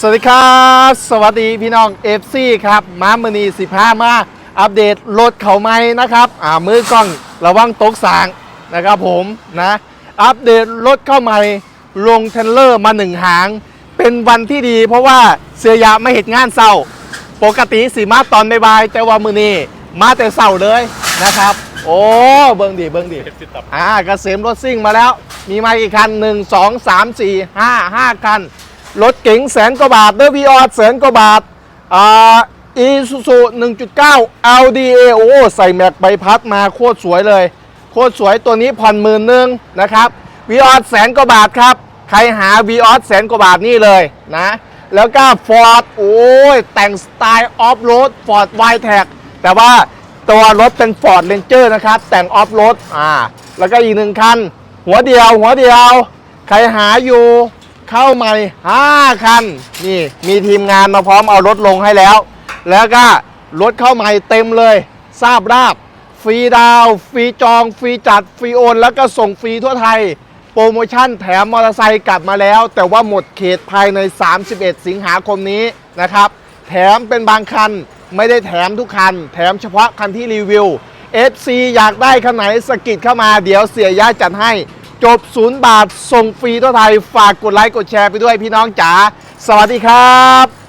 สวัสดีครับ สวัสดีพี่น้อง FC ครับมามือนี15 มา อัปเดตรถเขาไม้นะครับอ่ามือกล้องระวังตกสางนะครับผมนะอัปเดตรถเข้าใหม่ลงเทรลเลอร์มาหนึ่งหาง เป็นวันที่ดีเพราะว่าเสียยาไม่เห็นงานเศร้า ปกติสีมาตอนบ่ายๆแต่ว่ามือนี้มาแต่เศร้าเลยนะครับ โอ้เบิ้งดีเบิ้งดีอ่าเกษมรถซิ่งมาแล้ว มีมาอีกคัน 1 2 3 4 5 5 คัน รถเก๋งแสนกว่าบาทเดอวีออแสนกว่าบาทอ่าอีซูซู1.9 LDA โอ้ใส่แม็กใบพัดมาโคตรสวยเลย โคตรสวยตัวนี้ผ่อนหมื่นหนึ่งนะครับวีออแสนกว่าบาทครับ ใครหาวีออแสนกว่าบาทนี่เลยนะ แล้วก็ฟอร์ดโอ้ยแต่งสไตล์ออฟโรดฟอร์ดไวแท็กแต่ว่าตัวรถเป็น Ford Ranger นะครับ แต่งออฟโรดอ่าแล้วก็อีกหนึ่งคัน หัวเดียวหัวเดียว ใครหาอยู่ เข้าใหม่ 5 คัน นี่มีทีมงานมาพร้อมเอารถลงให้แล้ว แล้วก็รถเข้าใหม่เต็มเลย ทราบราบ ฟรีดาวฟรีจอง ฟรีจัด ฟรีโอน แล้วก็ส่งฟรีทั่วไทย โปรโมชั่นแถมมอเตอร์ไซค์กลับมาแล้ว แต่ว่าหมดเขตภายใน 31 สิงหาคมนี้นะครับ แถมเป็นบางคัน ไม่ได้แถมทุกคัน แถมเฉพาะคันที่รีวิว FC อยากได้คันไหนสกิดเข้ามาเดี๋ยวเสียย่าจัดให้ จบ0บาทส่งฟรีทั่วไทยฝากกดไลค์กดแชร์ไปด้วยพี่น้องจ๋าสวัสดีครับ